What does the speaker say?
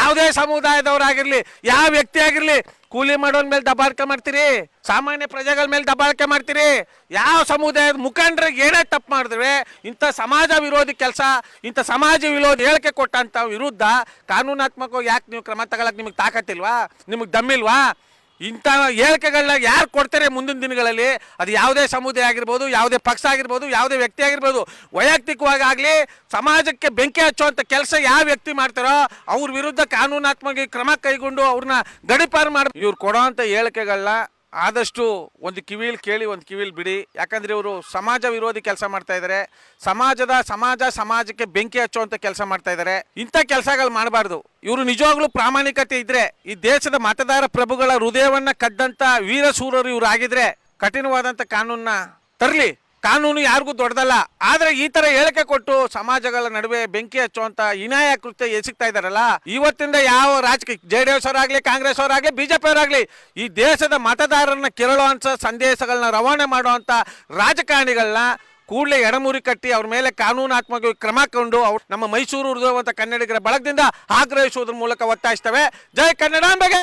ಯಾವುದೇ ಸಮುದಾಯದವರಾಗಿರಲಿ, ಯಾವ ವ್ಯಕ್ತಿ ಆಗಿರಲಿ ಕೂಲಿ ಮಾಡೋನ್ ಮೇಲೆ ದಬ್ಬಾಳಿಕೆ ಮಾಡ್ತೀರಿ? ಸಾಮಾನ್ಯ ಪ್ರಜೆಗಳ ಮೇಲೆ ದಬ್ಬಾಳಿಕೆ ಮಾಡ್ತೀರಿ? ಯಾವ ಸಮುದಾಯದ ಮುಖಂಡರಿಗೆ ಏನೇ ತಪ್ಪು ಮಾಡಿದ್ರೆ, ಇಂಥ ಸಮಾಜ ವಿರೋಧಿ ಕೆಲಸ, ಇಂಥ ಸಮಾಜ ವಿರೋಧಿ ಹೇಳಿಕೆ ಕೊಟ್ಟಂತ ವಿರುದ್ಧ ಕಾನೂನಾತ್ಮಕವಾಗಿ ಯಾಕೆ ನೀವು ಕ್ರಮ ತಗೊಳಕ್ ನಿಮಗೆ ತಾಕತ್ತಿಲ್ವಾ ನಿಮಗೆ ದಮ್ಮಿಲ್ವಾ ಇಂಥ ಹೇಳಿಕೆಗಳನ್ನ ಯಾರು ಕೊಡ್ತಾರೆ ಮುಂದಿನ ದಿನಗಳಲ್ಲಿ? ಅದು ಯಾವುದೇ ಸಮುದಾಯ ಆಗಿರ್ಬೋದು, ಯಾವುದೇ ಪಕ್ಷ ಆಗಿರ್ಬೋದು, ಯಾವುದೇ ವ್ಯಕ್ತಿ ಆಗಿರ್ಬೋದು. ವೈಯಕ್ತಿಕವಾಗಿ ಆಗಲಿ ಸಮಾಜಕ್ಕೆ ಬೆಂಕಿ ಹಚ್ಚುವಂಥ ಕೆಲಸ ಯಾವ ವ್ಯಕ್ತಿ ಮಾಡ್ತಾರೋ, ಅವ್ರ ವಿರುದ್ಧ ಕಾನೂನಾತ್ಮಕ ಕ್ರಮ ಕೈಗೊಂಡು ಅವ್ರನ್ನ ಗಡಿಪಾರು ಮಾಡಿ ಇವ್ರು ಕೊಡೋವಂಥ ಹೇಳಿಕೆಗಳನ್ನ ಆದಷ್ಟು ಒಂದು ಕಿವಿಲ್ ಕೇಳಿ, ಒಂದು ಕಿವಿಲ್ ಬಿಡಿ. ಯಾಕಂದರೆ ಇವರು ಸಮಾಜ ವಿರೋಧಿ ಕೆಲಸ ಮಾಡ್ತಾ ಇದ್ದಾರೆ ಸಮಾಜದ ಸಮಾಜ ಸಮಾಜಕ್ಕೆ ಬೆಂಕಿ ಹಚ್ಚುವಂಥ ಕೆಲಸ ಮಾಡ್ತಾ ಇದ್ದಾರೆ ಇಂಥ ಕೆಲಸಗಳು ಮಾಡಬಾರ್ದು. ಇವರು ನಿಜವಾಗ್ಲೂ ಪ್ರಾಮಾಣಿಕತೆ ಇದ್ದರೆ ಈ ದೇಶದ ಮತದಾರ ಪ್ರಭುಗಳ ಹೃದಯವನ್ನು ಕದ್ದಂಥ ವೀರ ಸೂರರು ಕಠಿಣವಾದಂಥ ಕಾನೂನನ್ನ ತರಲಿ. ಕಾನೂನು ಯಾರಿಗೂ ದೊಡ್ಡದಲ್ಲ. ಆದ್ರೆ ಈ ತರ ಹೇಳಿಕೆ ಕೊಟ್ಟು ಸಮಾಜಗಳ ನಡುವೆ ಬೆಂಕಿ ಹಚ್ಚುವಂತ ಇನಾಯ ಕೃತ್ಯ ಎಸಗ್ತಾ ಇದಾರಲ್ಲ ಇವತ್ತಿಂದ ಯಾವ ರಾಜಕೀಯ ಜೆ ಡಿ ಎಸ್ ಅವರಾಗ್ಲಿ, ಕಾಂಗ್ರೆಸ್ ಅವರಾಗ್ಲಿ, ಬಿಜೆಪಿ ಅವರಾಗ್ಲಿ, ಈ ದೇಶದ ಮತದಾರರನ್ನ ಕೆರಳುವಂತ ಸಂದೇಶಗಳನ್ನ ರವಾನೆ ಮಾಡುವಂತ ರಾಜಕಾರಣಿಗಳನ್ನ ಕೂಡಲೇ ಎಡಮೂರಿ ಕಟ್ಟಿ ಅವ್ರ ಮೇಲೆ ಕಾನೂನಾತ್ಮಕ ಕ್ರಮ ಕೊಂಡು ಅವ್ರು ನಮ್ಮ ಮೈಸೂರು ಹೃದಯವಂತ ಕನ್ನಡಿಗರ ಬಳಗದಿಂದ ಆಗ್ರಹಿಸುವುದರ ಮೂಲಕ ಒತ್ತಾಯಿಸ್ತವೆ. ಜೈ ಕನ್ನಡಾಂಬೆಗೆ